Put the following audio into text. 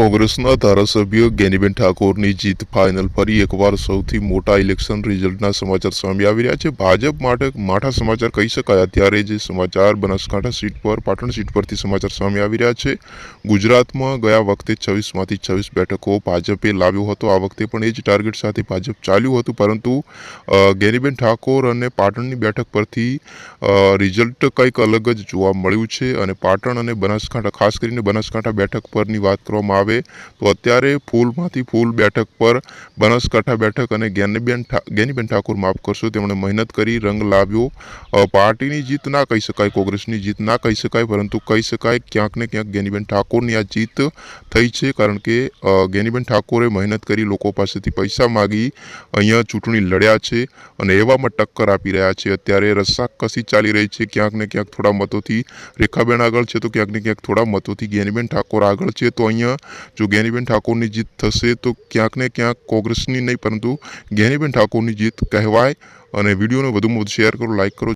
કોંગ્રેસના ધારાસભ્ય ગેનીબેન ઠાકોરની જીત ફાઇનલ ફરી એકવાર સૌથી મોટા ઇલેક્શન રિઝલ્ટના સમાચાર સામે આવી રહ્યા છે. ભાજપ માટે માઠા સમાચાર કહી શકાય. અત્યારે જે સમાચાર બનાસકાંઠા સીટ પર, પાટણ સીટ પરથી સમાચાર સામે આવી રહ્યા છે. ગુજરાતમાં ગયા વખતે છવ્વીસમાંથી છવ્વીસ બેઠકો ભાજપે લાવ્યો હતો. આ વખતે પણ એ જ ટાર્ગેટ સાથે ભાજપ ચાલ્યું હતું. પરંતુ ગેનીબેન ઠાકોર અને પાટણની બેઠક પરથી રિઝલ્ટ કંઈક અલગ જ જોવા મળ્યું છે. અને પાટણ અને બનાસકાંઠા, ખાસ કરીને બનાસકાંઠા બેઠક પરની વાત કરવામાં આવે તો અત્યારે ફૂલમાંથી ફૂલ બેઠક પર બનાસકાંઠા બેઠક અને જ્ઞાનીબેન જ્ઞાનીબેન ઠાકોર માફ કરશો, તેમણે મહેનત કરી, રંગ લાવ્યો. પાર્ટીની જીત ના કહી શકાય, કોંગ્રેસની જીત ના કહી શકાય, પરંતુ કહી શકાય ક્યાંક ને ક્યાંક જ્ઞાનીબેન ઠાકોરની આ જીત થઈ છે, કારણ કે જ્ઞાનીબેન ઠાકોરે મહેનત કરી, લોકો પાસેથી પૈસા માગી, અહીંયા ચૂંટણી લડ્યા છે અને એવામાં ટક્કર આપી રહ્યા છે. અત્યારે રસ્સાકસી ચાલી રહી છે, ક્યાંક ને ક્યાંક થોડા મતોથી રેખાબેન આગળ છે, તો ક્યાંક ને ક્યાંક થોડા મતોથી ગેનીબેન ઠાકોર આગળ છે, તો અહીંયા જો ગેનીબેન ઠાકોરની જીત થશે તો ક્યાંક ને ક્યાંક કોંગ્રેસની નહીં, પરંતુ ગેનીબેન ઠાકોરની જીત કહેવાય. અને વિડીયોને વધુમાં વધુ શેર કરો લાઇક કરો